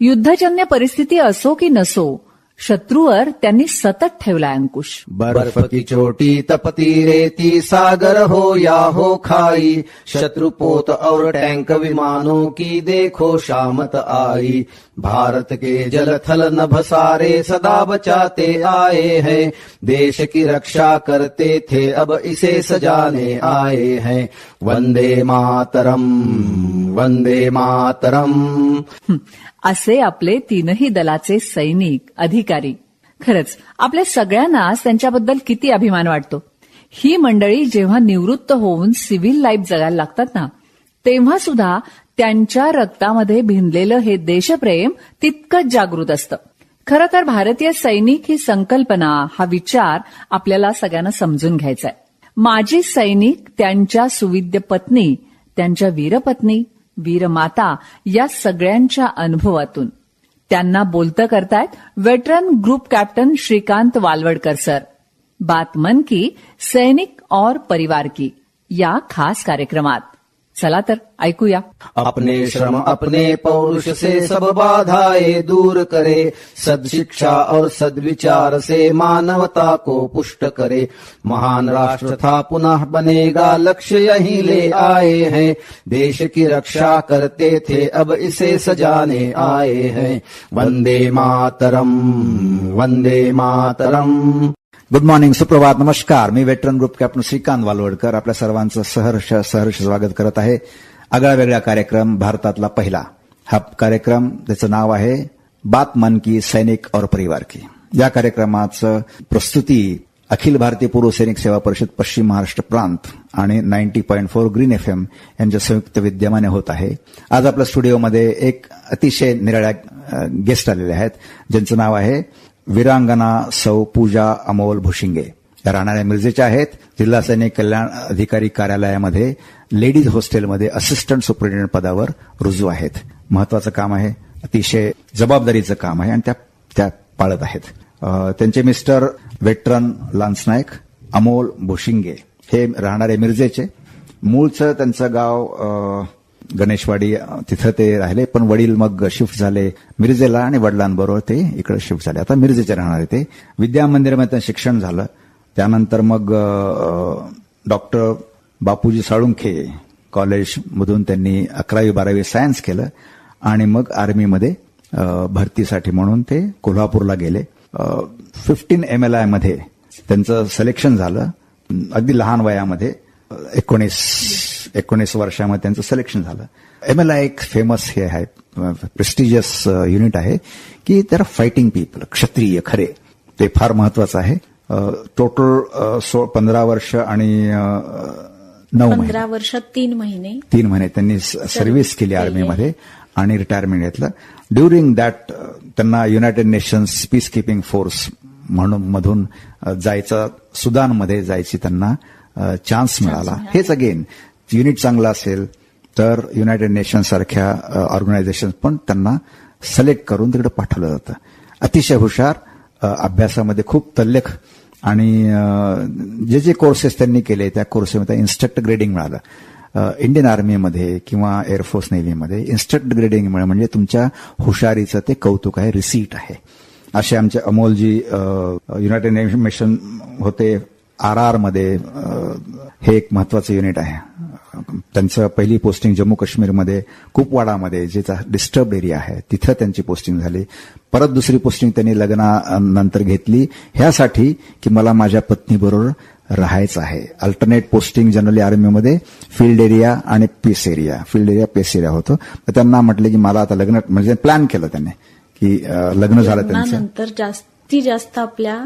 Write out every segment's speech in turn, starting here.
युद्धजन्य परिस्थिती असो की नसो, शत्रूवर त्यांनी सतत ठेवला अंकुश. बर्फ़ की चोटी तपती रेती, सागर हो या हो खाई. शत्रु पोत और टैंक विमानों की देखो शामत आई. भारत के जल थल नभ सारे सदा बचाते आए हैं। देश की रक्षा करते थे अब इसे सजाने आए हैं। वंदे मातरम वंदे मातरम। असे आपले तीनही दलाचे सैनिक अधिकारी. खरंच आपल्या सगळ्यांनाच त्यांच्याबद्दल किती अभिमान वाटतो. ही मंडळी जेव्हा निवृत्त होऊन सिव्हिल लाईफ जगायला लागतात ना तेव्हा सुद्धा त्यांच्या रक्तामध्ये भिनलेलं हे देशप्रेम तितकंच जागृत असतं. खरं तर भारतीय सैनिक ही संकल्पना हा विचार आपल्याला सगळ्यांना समजून घ्यायचा आहे माजी सैनिक त्यांच्या सुविद्य पत्नी त्यांच्या वीरपत्नी वीरमाता या सगळ्यांच्या अनुभवातून. त्यांना बोलतं करतायत veteran group captain Shrikant Walwadkar sir. बात मन की सैनिक और परिवार की या खास कार्यक्रमात. चला तर, ऐकूया. अपने श्रम, अपने पौरुष से सब बाधाएँ दूर करे। सदशिक्षा और सद्विचार से मानवता को पुष्ट करे। महान राष्ट्र था, पुनः बनेगा लक्ष्य यही ले आए हैं। देश की रक्षा करते थे, अब इसे सजाने आए हैं। वंदे मातरम वंदे मातरम। गुड मॉर्निंग सुप्रभात नमस्कार मी veteran group captain Shrikant Walwadkar आपल्या सर्वांचं सहर्ष सहर्ष स्वागत करत आहे. आगळा वेगळा कार्यक्रम भारतातला पहिला. हा कार्यक्रम त्याचं नाव आहे बात मन की सैनिक और परिवार की. या कार्यक्रमाचं प्रस्तुती अखिल भारतीय पूर्व सैनिक सेवा परिषद पश्चिम महाराष्ट्र प्रांत आणि ninety point four green F M यांच्या संयुक्त विद्यमाने होत आहे. आज आपल्या स्टुडिओमध्ये एक अतिशय निराळ्या गेस्ट आलेले आहेत ज्यांचं नाव आहे वीरांगना सौ पूजा अमोल भुशिंगे या राहणाऱ्या मिरजेच्या आहेत. जिल्हा सैनिक कल्याण अधिकारी कार्यालयामध्ये लेडीज हॉस्टेलमध्ये असिस्टंट सुपरिटेंडंट पदावर रुजू आहेत. महत्वाचं काम आहे अतिशय जबाबदारीचं काम आहे आणि त्या त्या पाळत आहेत. त्यांचे mister veteran lance naik Amol Bhushinge हे राहणारे मिरजेचे. मूळचं त्यांचं गाव गणेशवाडी तिथं ते राहिले. पण वडील मग शिफ्ट झाले. मिरजेला आणि वडिलांबरोबर ते इकडे शिफ्ट झाले. आता मिरजेचे राहणारे ते. विद्या मंदिरामध्ये शिक्षण झालं. त्यानंतर मग डॉक्टर बापूजी साळुंखे कॉलेजमधून त्यांनी अकरावी बारावी सायन्स केलं. आणि मग आर्मीमध्ये भरतीसाठी म्हणून ते कोल्हापूरला गेले. फिफ्टीन एम एलमध्ये त्यांचं सिलेक्शन झालं. अगदी लहान वयामध्ये एकोणीस एकोणीस वर्षामध्ये त्यांचं सिलेक्शन झालं. एम एल आय एक फेमस हे आहे प्रेस्टिजियस युनिट आहे की तर फायटिंग पीपल क्षत्रिय खरे. ते फार महत्वाचं आहे. टोटल सो पंधरा वर्ष आणि नऊ महिने. पंधरा वर्षात तीन महिने. तीन महिने त्यांनी सर्व्हिस केली आर्मीमध्ये आणि रिटायरमेंट घेतलं. ड्युरिंग दॅट त्यांना United Nations piece keeping force म्हणून मधून जायचं सुदानमध्ये जायची त्यांना चान्स मिळाला. हेच अगेन युनिट चांगलं असेल तर युनायटेड नेशन सारख्या ऑर्गनायझेशन पण त्यांना सिलेक्ट करून तिकडे पाठवलं जातं. अतिशय हुशार अभ्यासामध्ये खूप तल्लेख आणि जे जे कोर्सेस त्यांनी केले त्या कोर्सेमध्ये इन्स्ट्रक्ट ग्रेडिंग मिळालं. इंडियन आर्मीमध्ये किंवा एअरफोर्स नेव्हीमध्ये इन्स्ट्रक्ट ग्रेडिंग म्हणजे तुमच्या हुशारीचं ते कौतुक आहे रिसीट आहे. असे आमचे अमोलजी युनायटेड नेशन होते आर आरमध्ये हे एक महत्वाचं युनिट आहे. त्यांचं पहिली पोस्टिंग जम्मू काश्मीरमध्ये कुपवाडामध्ये जे डिस्टर्ब एरिया आहे तिथं त्यांची पोस्टिंग झाली. परत दुसरी पोस्टिंग त्यांनी लग्नानंतर घेतली. ह्यासाठी की मला माझ्या पत्नीबरोबर राहायचं आहे. अल्टरनेट पोस्टिंग जनरली आर्मीमध्ये फील्ड एरिया आणि peace area field area peace area होतं. तर त्यांना म्हटलं की मला आता लग्न म्हणजे प्लॅन केलं त्यांनी की लग्न झालं त्यांचं. नंतर जास्तीत जास्त आपल्या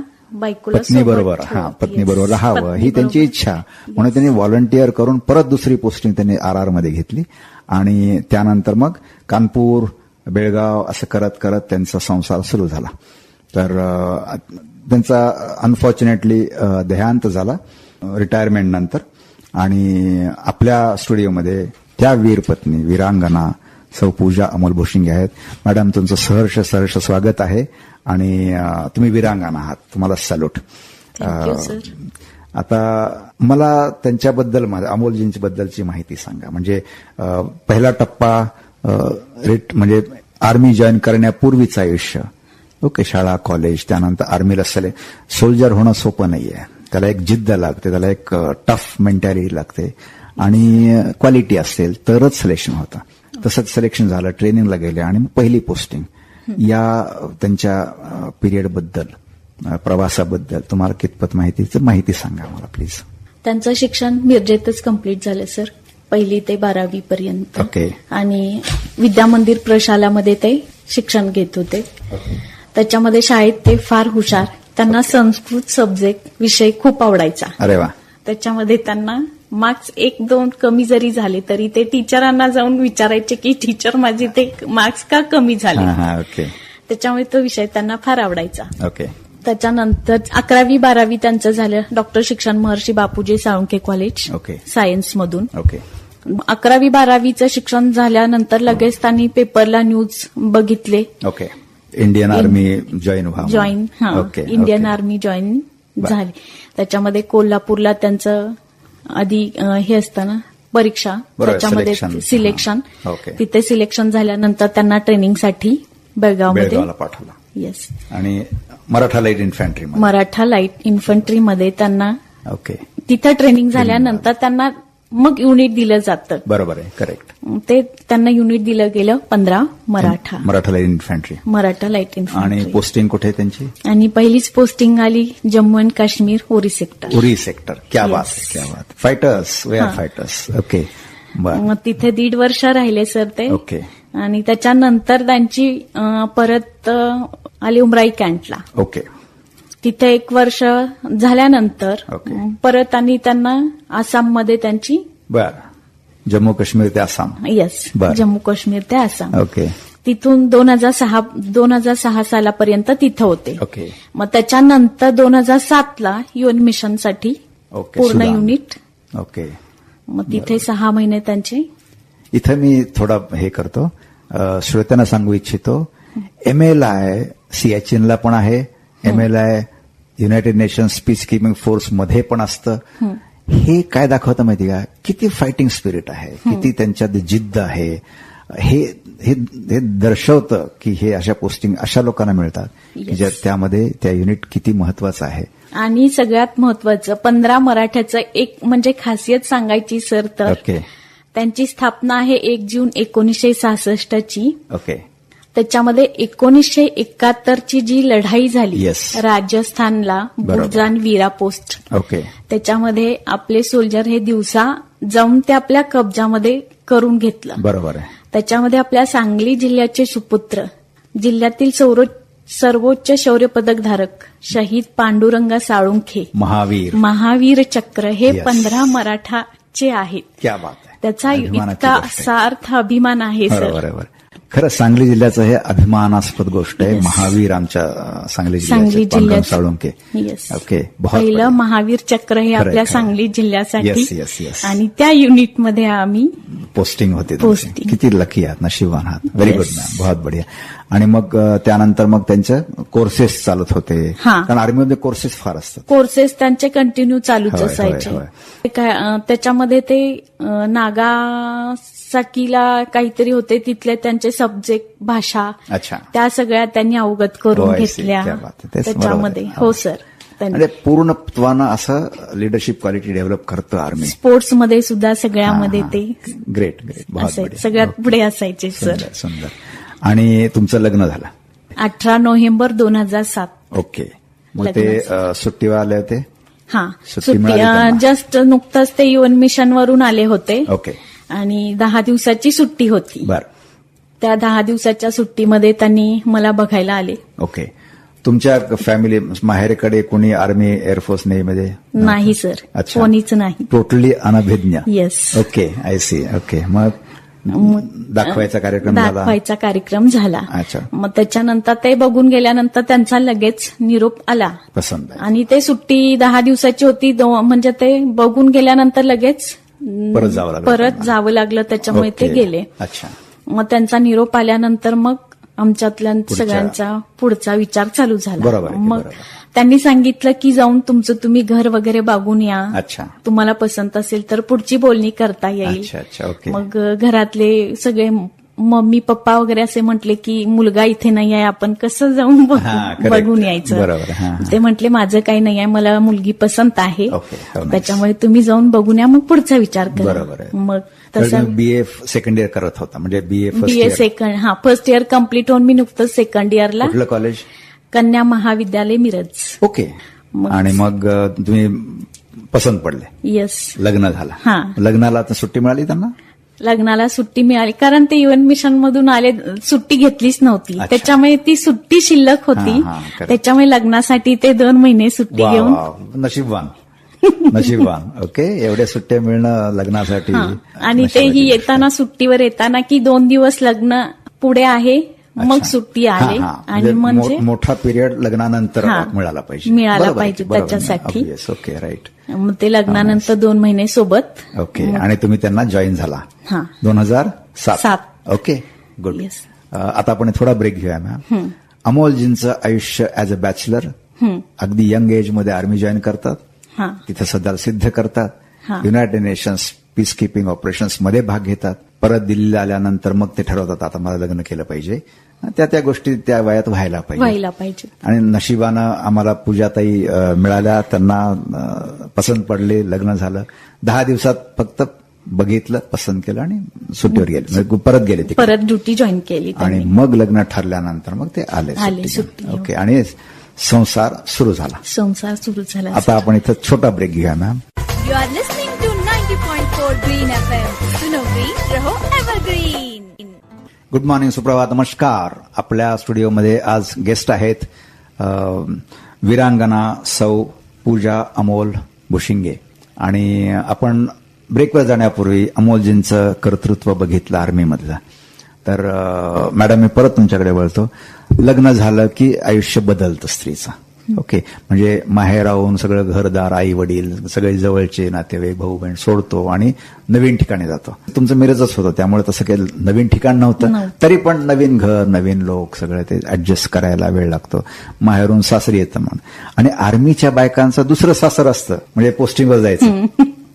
पत्नी बरोबर हा. पत्नी बरोबर. राहावं ही. त्यांची इच्छा म्हणून त्यांनी व्हॉलंटिअर करून परत दुसरी पोस्टिंग त्यांनी आर आरमध्ये घेतली आणि त्यानंतर मग कानपूर बेळगाव असं करत करत त्यांचा संसार सुरू झाला तर त्यांचा अनफॉर्च्युनेटली देहांत झाला रिटायरमेंट नंतर आणि आपल्या स्टुडिओमध्ये त्या वीर पत्नी वीरांगना सौ पूजा अमोल भोशिंगे आहेत. मॅडम तुमचं सहर्ष सहर्ष स्वागत आहे. आणि तुम्ही वीरांगना आहात. तुम्हाला सॅल्यूट. आता मला त्यांच्याबद्दल अमोलजींच्या बद्दलची माहिती सांगा. म्हणजे पहिला टप्पा रिट म्हणजे आर्मी जॉईन करण्यापूर्वीचं आयुष्य. ओके शाळा कॉलेज त्यानंतर आर्मीला सले. सोल्जर होणं सोपं नाहीये. त्याला एक जिद्द लागते त्याला एक टफ मेंटॅलिटी लागते. आणि क्वालिटी असेल तरच सिलेक्शन होतं. तसंच सिलेक्शन झालं ट्रेनिंगला गेले आणि पहिली पोस्टिंग या त्यांच्या पिरियडबद्दल अ, प्रवासाबद्दल तुम्हाला कितपत माहिती तर माहिती सांगा मला प्लीज त्यांचं शिक्षण मिरजेतच कंप्लीट झालं सर पहिली ते बारावी पर्यंत. ओके. आणि विद्या मंदिर प्रशालामध्ये ते शिक्षण घेत होते. त्याच्यामध्ये शाळेत ते फार हुशार. त्यांना संस्कृत सब्जेक्ट विषय खूप आवडायचा. अरे वा. त्याच्यामध्ये त्यांना मार्क्स एक दोन कमी जरी झाले तरी ते टीचरांना जाऊन विचारायचे की टीचर माझे ते मार्क्स का कमी झाले? ओके. त्याच्यामुळे तो विषय त्यांना फार आवडायचा. ओके. त्याच्यानंतर अकरावी बारावी त्यांचं झालं डॉक्टर शिक्षण Maharshi Bapuji Salunkhe college okay. Science मधून. ओके. अकरावी बारावीचं शिक्षण झाल्यानंतर लगेच त्यांनी पेपरला न्यूज बघितले. Okay. Indian army join join हा. इंडियन. Army join. झाली. त्याच्यामध्ये कोल्हापूरला त्यांचं आधी हे असतं ना परीक्षा त्याच्यामध्ये. सिलेक्शन. तिथे सिलेक्शन झाल्यानंतर त्यांना ट्रेनिंगसाठी बेळगावमध्ये. पाठवला. येस आणि Maratha light infantry Maratha light इन्फंट्रीमध्ये त्यांना ओके तिथं ट्रेनिंग झाल्यानंतर त्यांना मग युनिट दिलं जातं. बरोबर आहे करेक्ट ते त्यांना युनिट दिलं गेलं पंधरा Maratha. Maratha light infantry Maratha light आणि इन्फंट्री पोस्टिंग कुठे त्यांची? आणि पहिलीच पोस्टिंग आली Jammu and Kashmir Uri sector Uri sector क्या Yes. बात क्या बात. Fighters we are. Fighters okay मग तिथे दीड वर्ष राहिले सर ते. ओके आणि त्याच्यानंतर त्यांची परत आली उमराई कॅन्टला ओके तिथे एक वर्ष झाल्यानंतर परत आणि त्यांना आसाममध्ये त्यांची बर. जम्मू काश्मीर ते आसाम. येस. जम्मू काश्मीर ते आसाम. ओके. तिथून दोन हजार सहा दोन हजार सहा सालापर्यंत तिथं होते. ओके. मग त्याच्यानंतर दोन हजार सातला युएन मिशनसाठी पूर्ण. Unit okay. मग तिथे सहा महिने त्यांचे इथं मी थोडा हे करतो. श्रोत्यांना सांगू इच्छितो. एम एल आय सियाचिनला पण आहे. M L I United Nations peacekeeping फोर्समध्ये पण असतं. हे. काय दाखवतं माहिती का? किती फायटिंग स्पिरिट आहे किती त्यांच्यात जिद्द आहे. हे हे दर्शवतं की हे अशा पोस्टिंग अशा लोकांना मिळतात. की Yes. ज्या त्यामध्ये त्या युनिट किती महत्वाचं आहे. आणि सगळ्यात महत्वाचं पंधरा मराठ्याचं एक म्हणजे खासियत सांगायची सर तर ओके त्यांची स्थापना आहे एक जून एकोणीसशे सहासष्टची. ओके त्याच्यामध्ये एकोणीसशे एकाहत्तरची जी लढाई झाली Yes. राजस्थानला. बुरजान वीरा पोस्ट. ओके त्याच्यामध्ये आपले सोल्जर हे दिवसा जाऊन ते आपल्या कब्जामध्ये करून घेतलं. बरोबर त्याच्यामध्ये आपल्या सांगली जिल्ह्याचे सुपुत्र जिल्ह्यातील सौर सर्वोच्च शौर्य पदक धारक शहीद पांडुरंगा साळुंखे. महावीर. महावीर चक्र हे Yes. पंधरा मराठाचे आहेत. त्याचा इतका. सार्थ अभिमान आहे सर. खरं सांगली जिल्ह्याचं हे अभिमानास्पद गोष्ट आहे महावीर आमच्या सांगली सांगली जिल्ह्याचे. साळुंके ओके पहिलं. महावीर चक्र हे आपल्या. सांगली जिल्ह्यासाठी. आणि त्या युनिटमध्ये आम्ही पोस्टिंग होते. किती लकी आहात नशिबान आहात व्हेरी. गुड मॅम बहुत बढिया आणि मग त्यानंतर मग त्यांचं कोर्सेस चालत होते. हा. कारण आर्मीमध्ये कोर्सेस फार असतात. कोर्सेस त्यांचे कंटिन्यू चालूच असायचे. त्याच्यामध्ये ते अं, नागासाकीला काहीतरी होते तिथले त्यांचे सब्जेक्ट भाषा अच्छा. त्या सगळ्या त्यांनी अवगत करून. घेतल्या. त्याच्यामध्ये. हो सर म्हणजे पूर्णत्वानं असं लिडरशिप क्वालिटी डेव्हलप करतं आर्मी स्पोर्ट्समध्ये सुद्धा सगळ्यामध्ये ते ग्रेट ग्रेट. सगळ्यात. पुढे असायचे सर सुंदर. आणि तुमचं लग्न झालं. अठरा नोव्हेंबर दोन हजार सात. ओके. मग ते. अ, सुट्टीवर आले होते? हा. सुट्टी मिळाली त्यांना? जस्ट नुकतंच ते युएन मिशन वरून आले होते. ओके. आणि दहा दिवसाची सुट्टी होती. बर. त्या दहा दिवसाच्या सुट्टीमध्ये त्यांनी मला बघायला आले. ओके. तुमच्या फॅमिली माहेरकडे कोणी आर्मी एअरफोर्स नेव्हीमध्ये नाही सर अच्छा. कोणीच नाही. टोटली अनभिज्ञ. Yes okay I see okay मग दाखवायचा कार्यक्रम झाला दाखवायचा कार्यक्रम झाला अच्छा. मग त्याच्यानंतर ते बघून गेल्यानंतर त्यांचा लगेच निरोप आला पसंत आणि ते सुट्टी दहा दिवसाची होती म्हणजे ते बघून गेल्यानंतर लगेच परत जावं लागलं परत. जावं लागलं त्याच्यामुळे ते. गेले अच्छा मग त्यांचा निरोप आल्यानंतर मग आमच्यातल्या सगळ्यांचा पुढचा विचार चालू झाला मग. त्यांनी सांगितलं की जाऊन तुमचं तुम्ही घर वगैरे बघून या. अच्छा. तुम्हाला पसंत असेल तर पुढची बोलणी करता येईल. अच्छा अच्छा ओके मग घरातले सगळे मम्मी पप्पा वगैरे असे म्हटले की मुलगा इथे नाही आहे आपण कसं जाऊन हा. बघून यायचं. बरोबर, हा, हा. ते म्हटले माझं काही नाही आहे मला मुलगी पसंत आहे. Nice. त्याच्यामुळे तुम्ही जाऊन बघून या मग पुढचा विचार करा. मग तसं बीए सेकंड इयर करत होता म्हणजे बीए बीए सेकंड हा फर्स्ट इयर कंप्लीट होऊन मी नुकतंच सेकंड इयरला कॉलेज कन्या महाविद्यालय मिरज. ओके. आणि मग तुम्ही पसंत पडले. येस लग्न झाला. हा. लग्नाला आता सुट्टी मिळाली त्यांना? लग्नाला सुट्टी मिळाली. कारण ते युएन मिशन मधून आले सुट्टी घेतलीच नव्हती. त्याच्यामुळे ती सुट्टी शिल्लक होती. हा, हा. त्याच्यामुळे लग्नासाठी ते दोन महिने सुट्टी घेऊन नशीबवान. नशीबवान. ओके. एवढ्या सुट्ट्या मिळणं लग्नासाठी हा. आणि तेही गोष्ट. येताना सुट्टीवर येताना की दोन दिवस लग्न पुढे आहे. मग. सुट्टी आले. आणि म्हणजे मो- मोठा पिरियड लग्नानंतर. मिळाला पाहिजे मिळाला पाहिजे. त्याच्यासाठी. ओके राईट मग ते लग्नानंतर दोन महिने सोबत ओके आणि तुम्ही त्यांना जॉईन झाला दोन हजार सात. Okay good Yes. आता आपण थोडा ब्रेक घेऊया मॅम अमोलजींचं आयुष्य ऍज अ बॅचलर अगदी यंग एजमध्ये आर्मी जॉईन करतात तिथे सध्या सिद्ध करतात. युनायटेड नेशन्स पीस किपिंग ऑपरेशन्समध्ये भाग घेतात परत दिल्लीला आल्यानंतर मग ते ठरवतात आता मला लग्न केलं पाहिजे. त्या त्या गोष्टी त्या वयात व्हायला पाहिजे. व्हायला पाहिजे. आणि नशिबानं आम्हाला पूजाताई मिळाल्या त्यांना पसंत पडले लग्न झालं. दहा दिवसात फक्त बघितलं पसंत केलं आणि सुट्टीवर गेले. म्हणजे परत गेले तिकडे. परत ड्युटी जॉईन केली आणि मग लग्न ठरल्यानंतर मग ते आले. ओके आणि संसार सुरू झाला. संसार सुरू झाला. आता आपण इथं छोटा ब्रेक घेऊया ma'am. You are listening to 90.4 Green FM. सुनो रहो गुड मॉर्निंग सुप्रभात नमस्कार. आपल्या स्टुडिओमध्ये आज गेस्ट आहेत वीरांगना सौ पूजा अमोल भुशिंगे. आणि आपण ब्रेकवर जाण्यापूर्वी अमोलजींचं कर्तृत्व बघितलं आर्मीमधलं. तर मॅडम मी परत तुमच्याकडे वळतो. लग्न झालं की आयुष्य बदलतं स्त्रीचं. ओके. म्हणजे माहेर राहून सगळं घरदार आई वडील सगळे जवळचे नातेवाईक भाऊ बहीण सोडतो आणि नवीन ठिकाणी जातो. तुमचं मिरजच होतं त्यामुळे तसं काही नवीन ठिकाण नव्हतं. तरी पण नवीन घर नवीन लोक सगळं ते ऍडजस्ट करायला वेळ लागतो. माहेरून सासरी येतं म्हणून. आणि आर्मीच्या बायकांचं दुसरं सासर असतं म्हणजे पोस्टिंगवर जायचं.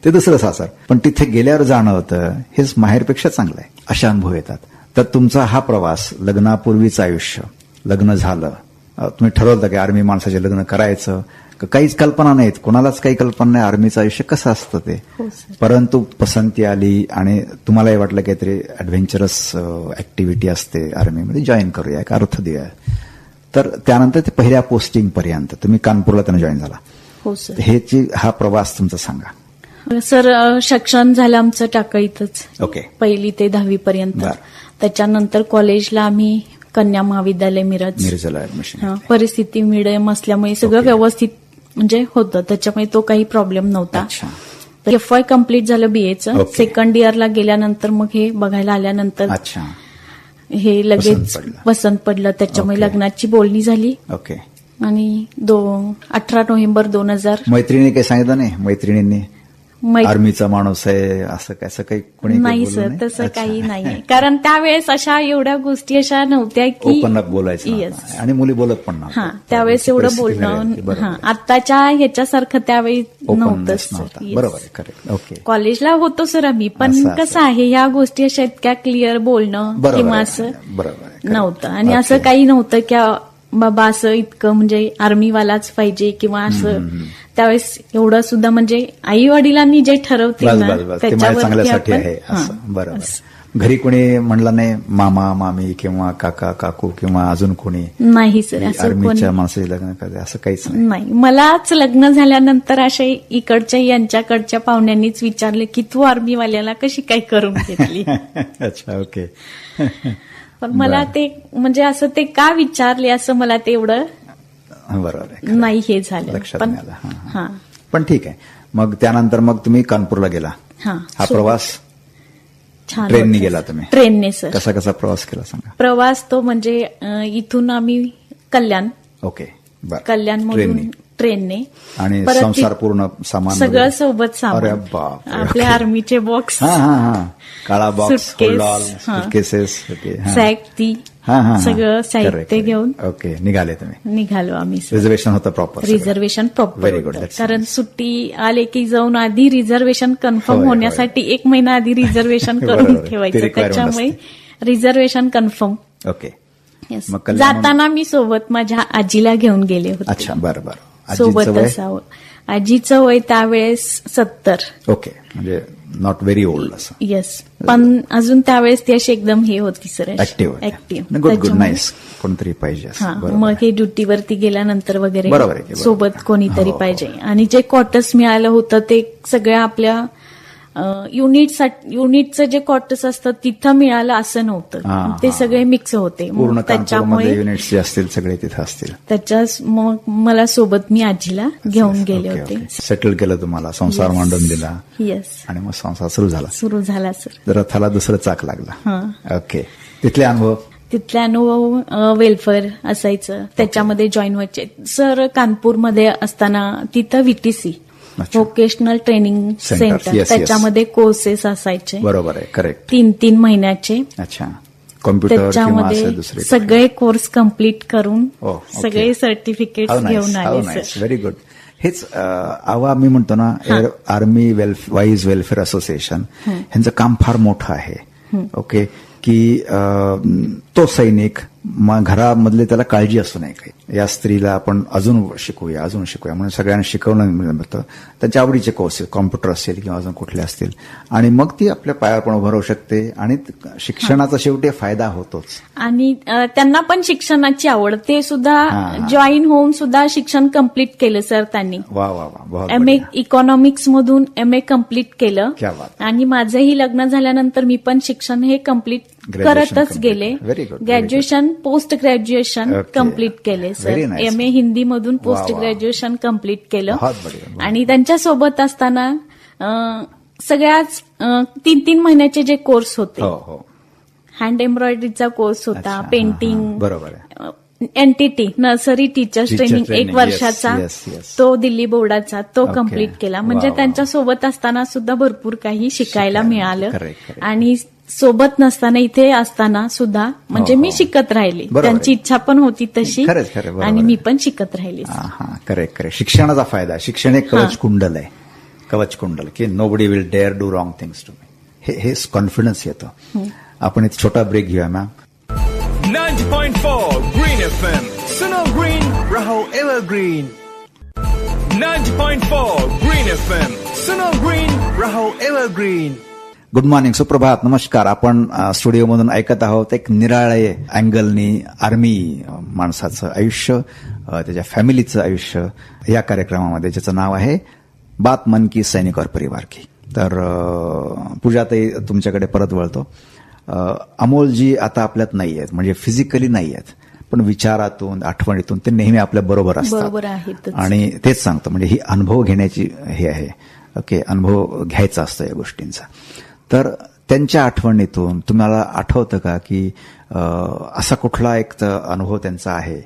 ते दुसरं सासर. पण तिथे गेल्यावर जाणं होतं हेच माहेरपेक्षा चांगलं आहे. असे अनुभव येतात. तर तुमचा हा प्रवास लग्नापूर्वीचं आयुष्य. लग्न झालं तुम्ही ठरवलं की आर्मी माणसाचे लग्न करायचं. काहीच कल्पना नाहीत. कोणालाच काही कल्पना नाही. आर्मीचं आयुष्य कसं असतं ते? हो परंतु पसंती आली आणि तुम्हालाही वाटलं काहीतरी ऍडव्हेंचरस ऍक्टिव्हिटी असते आर्मीमध्ये जॉईन करूया. एक अर्थ देऊया. तर त्यानंतर ते पहिल्या पोस्टिंग पर्यंत. तुम्ही कानपूरला त्यांना जॉईन झाला. हो हेची हा प्रवास तुमचा सांगा. सर शिक्षण झालं आमचं टाकळीतच ओके पहिली ते दहावी पर्यंत. त्याच्यानंतर कॉलेजला आम्ही कन्या महाविद्यालय मिरज. मिरजला ऍडमिशन परिस्थिती मिडियम असल्यामुळे सगळं. व्यवस्थित म्हणजे होतं. त्याच्यामुळे तो काही प्रॉब्लेम नव्हता. एफ वाय कंप्लीट झालं बीएचं. सेकंड इयरला गेल्यानंतर मग हे बघायला आल्यानंतर हे लगेच पसंत पडलं. त्याच्यामुळे. लग्नाची बोलणी झाली. ओके. आणि दो अठरा नोव्हेंबर दोन हजार मैत्रिणी काही सांगितलं नाही? मैत्रिणींनी? आर्मीचा माणूस आहे असं काय असं काही कोणी नाही सर तसं. काही नाहीये कारण त्यावेळेस अशा एवढ्या गोष्टी अशा नव्हत्या की बोलायचं. आणि मुली बोलत पण. हा त्यावेळेस एवढं बोलणं हा. आत्ताच्या ह्याच्यासारखं त्यावेळी नव्हता. बरोबर कॉलेजला होतो सर आम्ही पण. कसं आहे ह्या गोष्टी अशा इतक्या क्लिअर बोलणं किंवा. असं. नव्हतं आणि. असं काही नव्हतं की बाबा असं इतकं म्हणजे आर्मीवालाच पाहिजे किंवा असं त्यावेळेस एवढं सुद्धा म्हणजे आई वडिलांनी जे ठरवते बस ना बस बस. ते माझ्या त्याच्यावरती चांगल्यासाठी आहे असं. बरोबर. घरी कोणी म्हणलं नाही मामा मामी किंवा काका काकू किंवा अजून कोणी? नाही सर आर्मीच्या माणसाचे लग्न करते असं काहीच नाही. नाही. मलाच लग्न झाल्यानंतर असे इकडच्या यांच्याकडच्या पाहुण्यांनीच विचारले की तू आर्मीवाल्याला कशी काय करून घेतली? अच्छा ओके पण मला ते म्हणजे असं ते का विचारले असं मला ते एवढं बरोबर आहे नाही हे झालं. लक्षात आलं. पण ठीक आहे. मग त्यानंतर मग तुम्ही कानपूरला गेला. हा. हा प्रवास छान ट्रेननी. गेला तुम्ही. ट्रेनने सर. कसा कसा प्रवास केला सांगा. प्रवास तो म्हणजे इथून आम्ही कल्याण. ओके कल्याण ट्रेननी. मधून ट्रेनने. आणि संसार पूर्ण सामान सगळं? सोबत सामान. बाप आपले आर्मीचे बॉक्स. काळा बॉक्स. केसेस. सॅक ती. सगळं साहित्य. घेऊन ओके निघाले तुम्ही. निघालो आम्ही. रिझर्वेशन होतं प्रॉपर रिझर्वेशन प्रॉपर होतं. that's कारण. सुट्टी आले की जाऊन आधी रिझर्वेशन कन्फर्म. होण्यासाठी एक महिना आधी रिझर्वेशन करून ठेवायचं. त्याच्यामुळे रिझर्वेशन कन्फर्म ओके जाताना मी सोबत माझ्या आजीला घेऊन गेले होते. अच्छा बरं बरं. सोबत असावं आजीचं वय त्यावेळेस सत्तर. ओके. म्हणजे नॉट व्हेरी ओल्ड असं. येस पण अजून त्यावेळेस ती अशी एकदम हे होती sir active active good good nice कोणतरी पाहिजे. हा मग. हे ड्युटीवरती गेल्यानंतर वगैरे. सोबत कोणीतरी हो, हो. पाहिजे. आणि जे क्वार्टर्स मिळालं होतं ते सगळ्या आपल्या युनिट युनिटचं जे क्वार्टर्स असतं तिथं मिळालं असं नव्हतं. ते. सगळे मिक्स होते. त्याच्यामुळे युनिट्स जे असतील सगळे तिथे असतील. त्याच्याच मग मला सोबत मी आजीला घेऊन गेले होते. सेटल केलं तुम्हाला संसार. मांडून दिला. येस आणि मग संसार सुरू झाला. सुरू झाला सर रथाला दुसरं चाक लागला. ओके. तिथले अनुभव? तिथले अनुभव वेलफेअर असायचं. त्याच्यामध्ये जॉईन व्हायचे. सर कानपूरमध्ये असताना तिथं व्हीटीसी. Vocational training. सेंटर. त्याच्यामध्ये कोर्सेस असायचे. बरोबर आहे करेक्ट तीन तीन महिन्याचे. अच्छा. त्याच्यामध्ये सगळे कोर्स कंप्लीट करून Oh. सगळे सर्टिफिकेट घेऊन आले व्हेरी गुड हेच आवा मी म्हणतो ना एअर आर्मी वेल्फ वाईज वेलफेअर असोसिएशन ह्यांचं काम फार मोठं आहे. ओके की तो सैनिक घरामधले त्याला काळजी असू नये काही. या स्त्रीला आपण अजून शिकूया अजून शिकूया. म्हणून सगळ्यांना शिकवणं मिळतं. त्यांच्या आवडीचे कोर्स कॉम्प्युटर असेल किंवा अजून कुठले असतील. आणि मग ती आपल्या पायावर पण उभं राहू शकते आणि शिक्षणाचा शेवटी फायदा होतोच. आणि त्यांना पण शिक्षणाची आवड. ते सुद्धा. जॉईन होऊन सुद्धा शिक्षण कंप्लीट केलं सर त्यांनी. वा वा वा. M A. इकॉनॉमिक्स मधून एम ए कंप्लीट केलं. आणि माझंही लग्न झाल्यानंतर मी पण शिक्षण हे कंप्लीट करतच. गेले. Graduation post graduation. कंप्लीट केले सर. एम ए हिंदी मधून पोस्ट. ग्रॅज्युएशन कंप्लीट केलं आणि त्यांच्यासोबत असताना अ, सगळ्याच तीन तीन महिन्याचे जे कोर्स होते हँड एम्ब्रॉयडरीचा कोर्स होता. पेंटिंग बरोबर एनटीटी नर्सरी टीचर्स ट्रेनिंग एक वर्षाचा. तो दिल्ली बोर्डाचा तो. कंप्लीट केला म्हणजे. त्यांच्यासोबत असताना सुद्धा भरपूर काही शिकायला मिळालं. आणि सोबत नसताना इथे असताना सुद्धा म्हणजे हो, मी हो. शिकत राहिली. त्यांची इच्छा पण होती तशी आणि. मी पण शिकत राहिली हा हा करेक्ट करेक्ट शिक्षणाचा फायदा शिक्षण एक कवच कुंडल आहे कवच कुंडल की no body will dare do wrong things to me हे हे कॉन्फिडन्स येतो आपण एक छोटा ब्रेक घेऊया ma'am 90.4 Green FM. Suno Green, Raho Evergreen. 90.4 Green FM. Suno Green, Raho Evergreen. Good morning सुप्रभात नमस्कार आपण स्टुडिओमधून ऐकत आहोत एक निराळे अँगलनी आर्मी माणसाचं आयुष्य त्याच्या फॅमिलीचं आयुष्य या कार्यक्रमामध्ये ज्याचं नाव आहे बात मन की सैनिक और परिवार की तर पूजाताई तुमच्याकडे परत वळतो अमोलजी आता आपल्यात नाही आहेत म्हणजे फिजिकली नाही आहेत पण विचारातून आठवणीतून ते नेहमी आपल्या बरोबर बरोबर असतात. आणि तेच सांगतो म्हणजे ही अनुभव घेण्याची हे आहे ओके अनुभव घ्यायचा असतो या गोष्टींचा तर त्यांच्या आठवणीतून तुम्हाला आठवतं का की असा कुठला एक अनुभव त्यांचा आहे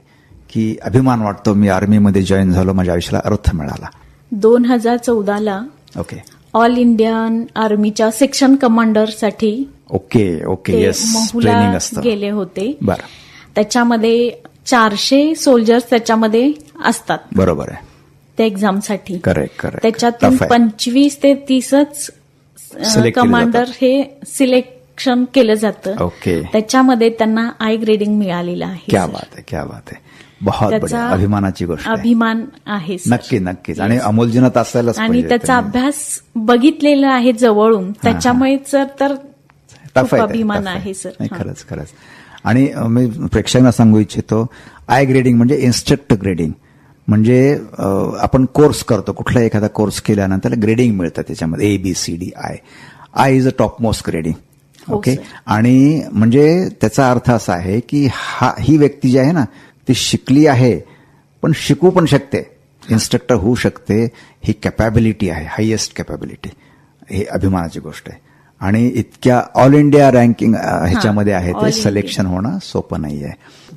की अभिमान वाटतो मी आर्मीमध्ये जॉईन झालो माझ्या आयुष्याला अर्थ मिळाला? दोन हजार चौदाला ओके. ऑल इंडियन आर्मीच्या सेक्शन कमांडरसाठी ओके ओके येस गेले होते. बरं. त्याच्यामध्ये चारशे सोल्जर्स त्याच्यामध्ये असतात. बरोबर आहे. त्या एक्झामसाठी करेक्ट करेक्ट त्याच्यातून. पंचवीस ते तीसच कमांडर. हे सिलेक्शन केलं जातं ओके. त्याच्यामध्ये त्यांना आय ग्रेडिंग मिळालेलं आहे क्या. बात आहे क्या बात आहे बहुत बढिया अभिमानाची गोष्ट अभिमान आहे. नक्की नक्कीच आणि अमोलजीनं तर असायलाच आणि त्याचा. अभ्यास बघितलेला आहे जवळून त्याच्यामुळे सर तर खूप अभिमान आहे सर. खरंच खरंच आणि मी प्रेक्षकांना सांगू इच्छितो आय ग्रेडिंग म्हणजे इन्स्ट्रक्ट ग्रेडिंग म्हणजे आपण कोर्स करतो. कुठला एखादा कोर्स केल्यानंतर ग्रेडिंग मिळतं त्याच्यामध्ये. A B C D I I is a top most grading okay. आणि म्हणजे त्याचा अर्थ असा आहे की हा ही व्यक्ती जी आहे ना ती शिकली आहे पण शिकू पण शकते. इन्स्ट्रक्टर होऊ शकते. ही कॅपॅबिलिटी आहे. हायएस्ट कॅपॅबिलिटी ही अभिमानाची गोष्ट आहे. आणि इतक्या ऑल इंडिया रँकिंग ह्याच्यामध्ये आहे ते. सिलेक्शन होणं सोपं नाहीये.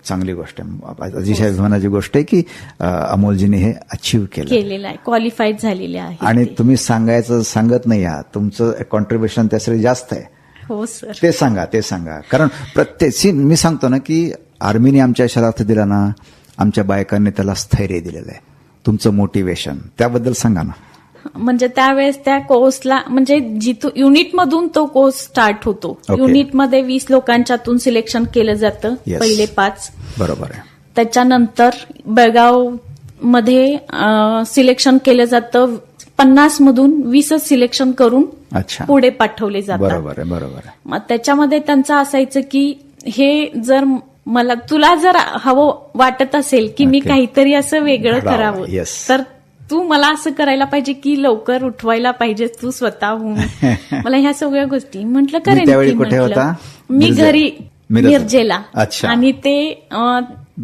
चांगली गोष्ट आहे. अतिशय अभिमानाची गोष्ट आहे की अमोलजीने हे अचीव्ह केलं. केलेला आहे. क्वालिफाईड झालेले आहे आणि. तुम्ही सांगायचं सांगत नाही आहात. तुमचं कॉन्ट्रीब्युशन त्यासाठी जास्त आहे. हो सर ते सांगा ते सांगा. कारण प्रत्येक मी सांगतो ना की आर्मीने आमच्या शरार्थ दिला ना आमच्या बायकांनी त्याला स्थैर्य दिलेलं आहे. तुमचं मोटिवेशन त्याबद्दल सांगा ना. म्हणजे त्यावेळेस त्या कोर्सला म्हणजे जिथून युनिट मधून तो कोर्स स्टार्ट होतो Okay. युनिटमध्ये वीस लोकांच्यातून सिलेक्शन केलं जातं. पहिले पाच बरोबर त्याच्यानंतर बेळगावमध्ये सिलेक्शन केलं जातं पन्नास मधून वीसच सिलेक्शन करून पुढे पाठवले जातात बरोबर बरोबर मग त्याच्यामध्ये त्यांचं असायचं की हे जर मला तुला जर हवं वाटत असेल की मी. काहीतरी असं वेगळं करावं. तर तू मला असं करायला पाहिजे की लवकर उठवायला पाहिजे तू स्वतःहून. मला ह्या सगळ्या गोष्टी. म्हटलं करेन? मी. घरी मिरजेला. आणि ते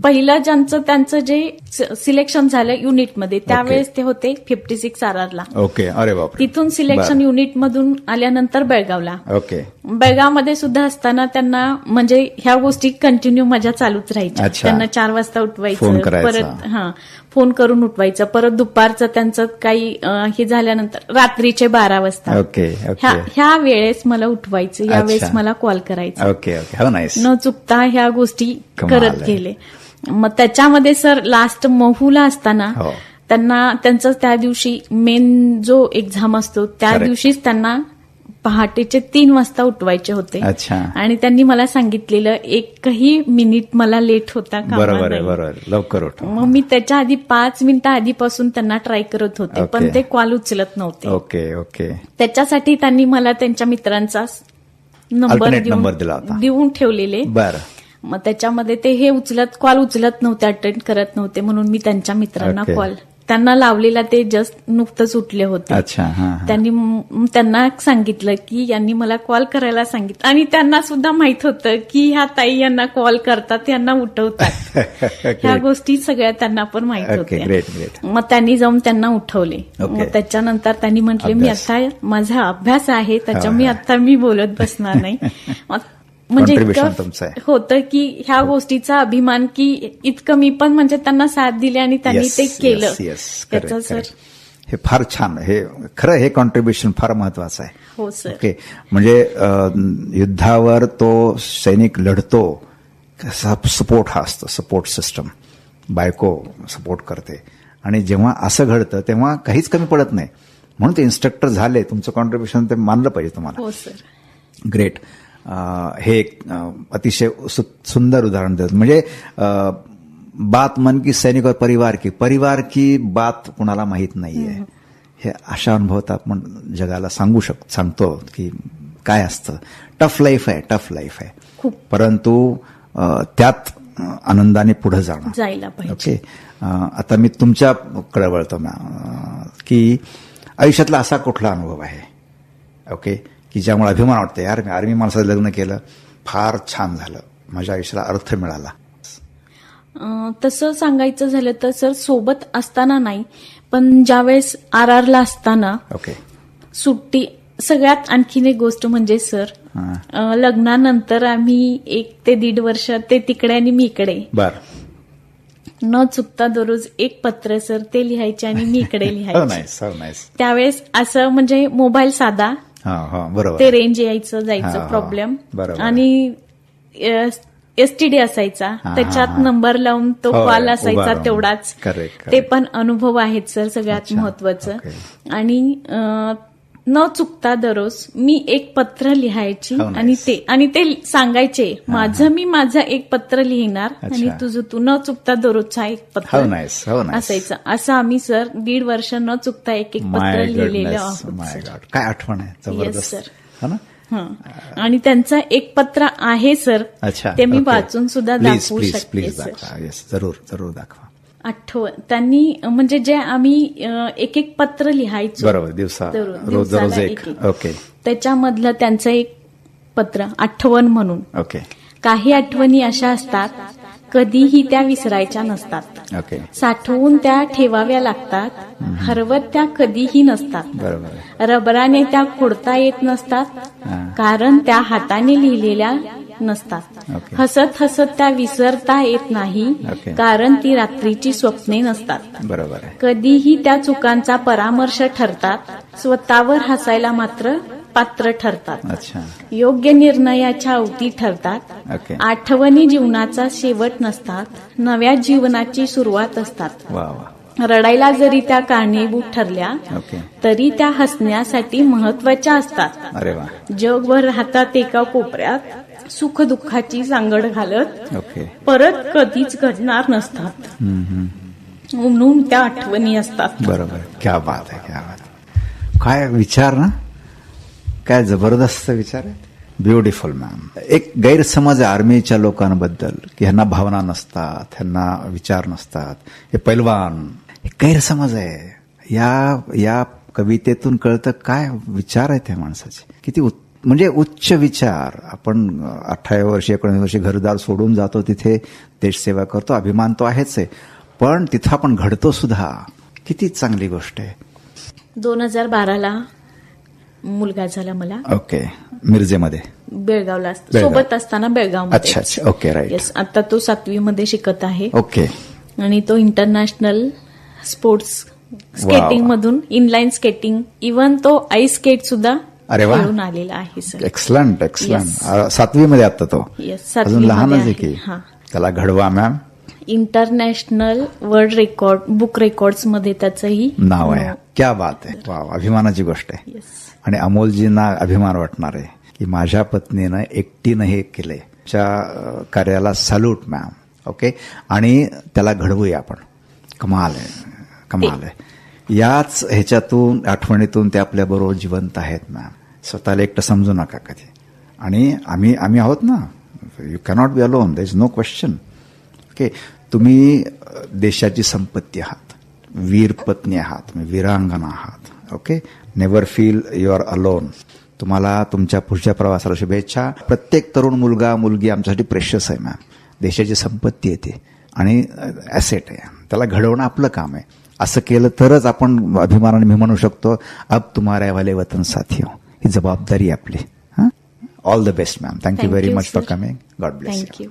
पहिलं ज्यांचं त्यांचं जे सिलेक्शन झालं युनिटमध्ये त्यावेळेस ते होते फिफ्टी सिक्स आर ला ओके. अरे तिथून सिलेक्शन युनिट मधून आल्यानंतर बेळगावला. ओके. बेळगावमध्ये सुद्धा असताना त्यांना म्हणजे ह्या गोष्टी कंटिन्यू माझ्या चालूच राहायच्या. त्यांना चार वाजता उठवायचं. परत हा. फोन करून उठवायचं परत दुपारचं त्यांचं काही हे झाल्यानंतर रात्रीचे बारा वाजता ओके ह्या वेळेस मला उठवायचं यावेळेस अच्छा. मला कॉल करायचा ओके ओके न चुकता ह्या गोष्टी करत. गेले मग त्याच्यामध्ये सर लास्ट महूला असताना हो. त्यांना त्यांचं त्या दिवशी मेन जो एक्झाम असतो त्या. दिवशीच त्यांना पहाटेचे तीन वाजता उठवायचे होते अच्छा. आणि त्यांनी मला सांगितलेलं एकही मिनिट मला लेट होता कामा बरोबर. लवकर उठ मग मी त्याच्या आधी पाच मिनिटं आधीपासून त्यांना ट्राय करत होते. पण ते कॉल उचलत नव्हते ओके ओके त्याच्यासाठी त्यांनी मला त्यांच्या मित्रांचा नंबर दिला. देऊन ठेवलेले बरं मग त्याच्यामध्ये ते हे उचलत कॉल उचलत नव्हते अटेंड करत नव्हते म्हणून मी त्यांच्या मित्रांना. कॉल त्यांना लावलेला ते जस्ट नुकतंच उठले होते अच्छा हा हा. त्यांनी म- त्यांना सांगितलं की यांनी मला कॉल करायला सांगितलं आणि त्यांना सुद्धा माहीत होतं की ह्या ताई यांना कॉल करतात यांना उठवतात ह्या गोष्टी सगळ्या त्यांना पण माहीत ओके होत्या ग्रेट ग्रेट मग त्यांनी जाऊन त्यांना उठवले Okay. मग त्याच्यानंतर त्यांनी म्हटले मी अभ्यास. आता माझा अभ्यास आहे त्याच्या मी हा. आता मी बोलत बसणार नाही मग म्हणजे. होतं की ह्या गोष्टीचा अभिमान की इतकं मी पण म्हणजे त्यांना साथ दिली आणि त्यांनी ते केलं. त्याचा सर. हे फार छान हे खरं हे कॉन्ट्रीब्युशन फार महत्वाचं आहे. हो सर. ओके म्हणजे अं, युद्धावर तो सैनिक लढतो सपोर्ट हा असतो सपोर्ट सिस्टम बायको सपोर्ट करते. आणि जेव्हा असं घडतं तेव्हा काहीच कमी पडत नाही. म्हणून ते इन्स्ट्रक्टर झाले. तुमचं कॉन्ट्रीब्युशन ते मानलं पाहिजे तुम्हाला. हो सर. ग्रेट अं, हे एक अतिशय सुंदर उदाहरण देत म्हणजे बात मन की सैनिक और परिवार की. परिवार की बात कुणाला माहीत नाहीये. हे अशा अनुभवात आपण जगाला सांगू शक सांगतो की काय असतं. टफ लाईफ आहे टफ लाईफ आहे. परंतु त्यात आनंदाने पुढे जाणं. जायला पाहिजे. ओके? आता मी तुमच्याकडे वळतो ना. अं, की आयुष्यातला असा कुठला अनुभव आहे? ओके? की ज्यामुळे अभिमान वाटतो यार मी आर्मी माणसाचं लग्न केलं फार छान झालं. माझ्या आयुष्याला अर्थ मिळाला. तसं सांगायचं झालं तर सर सोबत असताना नाही पण ज्यावेळेस आर आरला असताना ओके. सुट्टी सगळ्यात आणखीन एक गोष्ट म्हणजे सर लग्नानंतर आम्ही एक ते दीड वर्ष ते तिकडे आणि मी इकडे. बर. न चुकता दररोज एक पत्र सर ते लिहायचे आणि मी इकडे हो लिहायचे. हो त्यावेळेस असं म्हणजे मोबाईल साधा बरोबर ते रेंज यायचं जायचं. प्रॉब्लेम. आणि एसटीडी असायचा त्याच्यात. नंबर लावून तो कॉल असायचा. तेवढाच. ते पण अनुभव आहेत सर सगळ्यात महत्वाचं. आणि न चुकता दररोज मी एक पत्र लिहायची Oh, nice. आणि ते आणि ते सांगायचे माझं मी माझं एक पत्र लिहिणार आणि. तुझं तू न चुकता दररोजचा एक पत्र असायचं असं आम्ही सर दीड वर्ष न चुकता एक एक पत्र लिहिलेलं आहोत सर. काय आठवण आहे. हो हं. आणि त्यांचं एक पत्र आहे सर ते मी. वाचून सुद्धा दाखवू शकते सर जरूर जरूर दाखवा आठवण त्यांनी म्हणजे जे आम्ही एक एक पत्र लिहायचो. बरोबर दिवसा रोज दररोज एक. ओके. त्याच्यामधलं त्यांचं एक पत्र आठवण म्हणून. ओके. काही आठवणी अशा असतात कधीही त्या विसरायच्या नसतात. ओके. साठवून त्या ठेवाव्या लागतात हरवत त्या कधीही नसतात. रबराने त्या खोडता येत नसतात. कारण त्या हाताने लिहिलेल्या नसतात. हसत हसत त्या विसरता येत नाही. कारण ती रात्रीची स्वप्ने नसतात. बरोबर कधीही त्या चुकांचा परामर्श ठरतात स्वतःवर हसायला मात्र पात्र ठरतात. अच्छा. योग्य निर्णयाच्या अवती ठरतात. आठवणी जीवनाचा शेवट नसतात नव्या जीवनाची सुरुवात असतात. रडायला जरी त्या कारणीभूत ठरल्या तरी त्या हसण्यासाठी महत्त्वाच्या असतात. जगभर राहतात एका कोपऱ्यात सुख दुःखाची सांगड घालत ओके. परत कधीच घडणार नसतात. म्हणून त्या आठवणी असतात. बरोबर. क्या बात आहे क्या बात आहे. काय विचार ना? काय जबरदस्त विचार आहे. ब्युटिफुल मॅम एक गैरसमज आहे आर्मीच्या लोकांबद्दल की ह्यांना भावना नसतात ह्यांना विचार नसतात. हे पैलवान. हे गैरसमज आहे. या या कवितेतून कळतं काय विचार आहेत त्या माणसाचे. किती उत्- म्हणजे उच्च विचार. आपण अठराव्या वर्षी एकोणीस वर्षी घरदार सोडून जातो तिथे देशसेवा करतो अभिमान तो आहेच आहे. पण तिथं आपण घडतो सुद्धा. किती चांगली गोष्ट आहे. दोन हजार बाराला मुलगा झाला मला. ओके. मिरजेमध्ये. बेळगावला. सोबत असताना बेळगाव अच्छा अच्छा. ओके राईट आता तो सातवी मध्ये शिकत आहे. ओके. आणि तो इंटरनॅशनल स्पोर्ट्स स्केटिंग मधून इनलाईन स्केटिंग इवन तो आईस स्केट सुद्धा अरे वा. आलेला आहे सर. Excellent excellent Yes. सातवीमध्ये आता तो. अजून लहानच आहे. की. त्याला घडवा ma'am international world record book रेकॉर्ड्समध्ये त्याचंही नाव आहे. क्या बात आहे. वा अभिमानाची गोष्ट आहे. आणि अमोलजींना अभिमान वाटणार आहे की माझ्या पत्नीनं एकटीनं हे केलंय. कार्याला सॅल्यूट मॅम ओके आणि त्याला घडवूया आपण. कमाल आहे. कमाल आहे. याच ह्याच्यातून आठवणीतून ते आपल्याबरोबर जिवंत आहेत मॅम स्वतःला एकटं समजू नका कधी. आणि आम्ही आम्ही आहोत ना. You cannot be alone the is no question okay तुम्ही देशाची संपत्ती आहात. वीर पत्नी आहात. तुम्ही वीरांगना आहात. Okay never feel you are alone तुम्हाला तुमच्या पुढच्या प्रवासाला शुभेच्छा. प्रत्येक तरुण मुलगा मुलगी आमच्यासाठी प्रेशस आहे मॅम देशाची संपत्ती आहे ती. आणि ॲसेट आहे. त्याला घडवणं आपलं काम आहे. असं केलं तरच आपण अभिमानाने मी म्हणू शकतो अब तुम्हारे वाले वतन साथी हो ही जबाबदारी आहे आपली हां all the best ma'am thank you Thank very you, much for sir. Coming god bless thank you